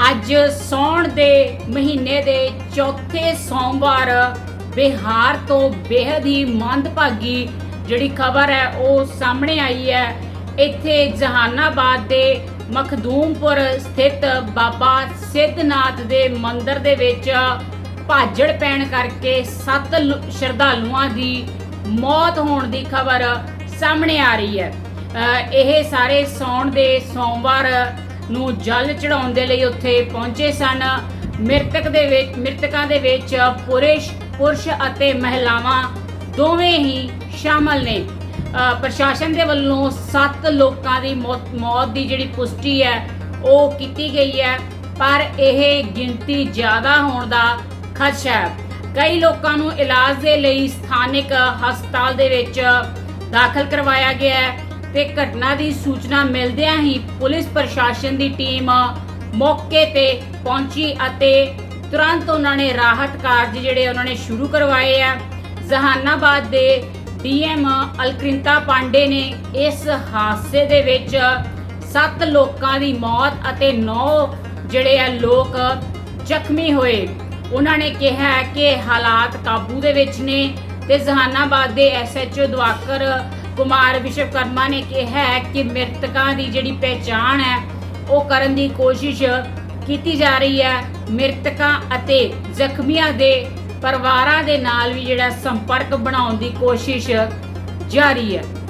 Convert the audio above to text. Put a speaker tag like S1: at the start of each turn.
S1: ਅੱਜ ਸੌਣ ਦੇ ਮਹੀਨੇ ਦੇ ਚੌਥੇ ਸੋਮਵਾਰ ਬਿਹਾਰ ਤੋਂ ਬੇहद ਹੀ ਮੰਦਭਾਗੀ ਜਿਹੜੀ ਖਬਰ ਹੈ, ਉਹ ਸਾਹਮਣੇ ਆਈ ਹੈ। ਇੱਥੇ ਜਹਾਨਾਬਾਦ ਦੇ ਮਖਦੂਮਪੁਰ ਸਥਿਤ ਬਾਬਾ ਸਿੱਧਨਾਥ ਦੇ ਮੰਦਿਰ ਦੇ ਵਿੱਚ ਭਾਜੜ ਪੈਣ ਕਰਕੇ ਸੱਤ ਲ- ਸ਼ਰਧਾਲੂਆਂ ਦੀ ਮੌਤ ਹੋਣ ਦੀ ਖਬਰ ਸਾਹਮਣੇ ਆ ਰਹੀ ਹੈ। ਇਹ ਸਾਰੇ ਸੌਣ ਦੇ ਸੋਮਵਾਰ ਨੂੰ ਜਲ ਚੜਾਉਣ ਦੇ ਲਈ ਉੱਥੇ ਪਹੁੰਚੇ ਸਨ। ਮ੍ਰਿਤਕ ਦੇ ਵਿੱਚ, ਮ੍ਰਿਤਕਾਂ ਦੇ ਵਿੱਚ ਪੁਰਸ਼ ਪੁਰਸ਼ ਅਤੇ ਮਹਿਲਾਵਾਂ ਦੋਵੇਂ ਹੀ ਸ਼ਾਮਲ ਨੇ। ਪ੍ਰਸ਼ਾਸਨ ਦੇ ਵੱਲੋਂ 7 ਲੋਕਾਂ ਦੀ ਮੌਤ ਮੌਤ ਦੀ ਜਿਹੜੀ ਪੁਸ਼ਟੀ ਹੈ, ਉਹ ਕੀਤੀ ਗਈ ਹੈ। ਪਰ ਇਹ ਗਿਣਤੀ ਜ਼ਿਆਦਾ ਹੋਣ ਦਾ ਖਦਸ਼ਾ ਹੈ। ਕਈ ਲੋਕਾਂ ਨੂੰ ਇਲਾਜ ਦੇ ਲਈ ਸਥਾਨਕ ਹਸਪਤਾਲ ਦੇ ਵਿੱਚ ਦਾਖਲ ਕਰਵਾਇਆ ਗਿਆ ਹੈ। ਤੇ ਘਟਨਾ ਦੀ ਸੂਚਨਾ ਮਿਲਦਿਆਂ ਹੀ ਪੁਲਿਸ ਪ੍ਰਸ਼ਾਸਨ ਦੀ ਟੀਮ ਮੌਕੇ ਤੇ ਪਹੁੰਚੀ ਅਤੇ ਤੁਰੰਤ ਉਹਨਾਂ ਨੇ ਰਾਹਤ ਕਾਰਜ ਜਿਹੜੇ ਉਹਨਾਂ ਨੇ ਸ਼ੁਰੂ ਕਰਵਾਏ ਆ। ਜਹਾਨਾਬਾਦ ਦੇ ਡੀਐਮ ਅਲਕ੍ਰਿੰਤਾ ਪਾਂਡੇ ਨੇ ਇਸ ਹਾਦਸੇ ਦੇ ਵਿੱਚ 7 ਲੋਕਾਂ ਦੀ ਮੌਤ ਅਤੇ 9 ਜਿਹੜੇ ਆ ਲੋਕ ਜ਼ਖਮੀ ਹੋਏ। ਉਹਨਾਂ ਨੇ ਕਿਹਾ ਕਿ ਹਾਲਾਤ ਕਾਬੂ ਦੇ ਵਿੱਚ ਨੇ ਤੇ ਜਹਾਨਾਬਾਦ ਦੇ ਐਸਐਚਓ ਦਵਾਕਰ ਕੁਮਾਰ ਵਿਸ਼ਵਕਰਮਾ ਨੇ ਕਿਹਾ ਹੈ ਕਿ ਮ੍ਰਿਤਕਾਂ ਦੀ ਜਿਹੜੀ ਪਹਿਚਾਣ ਹੈ, ਉਹ ਕਰਨ ਦੀ ਕੋਸ਼ਿਸ਼ ਕੀਤੀ ਜਾ ਰਹੀ ਹੈ। ਮ੍ਰਿਤਕਾਂ ਅਤੇ ਜ਼ਖਮੀਆਂ ਦੇ ਪਰਿਵਾਰਾਂ ਦੇ ਨਾਲ ਵੀ ਜਿਹੜਾ ਸੰਪਰਕ ਬਣਾਉਣ ਦੀ ਕੋਸ਼ਿਸ਼ ਜਾਰੀ ਹੈ।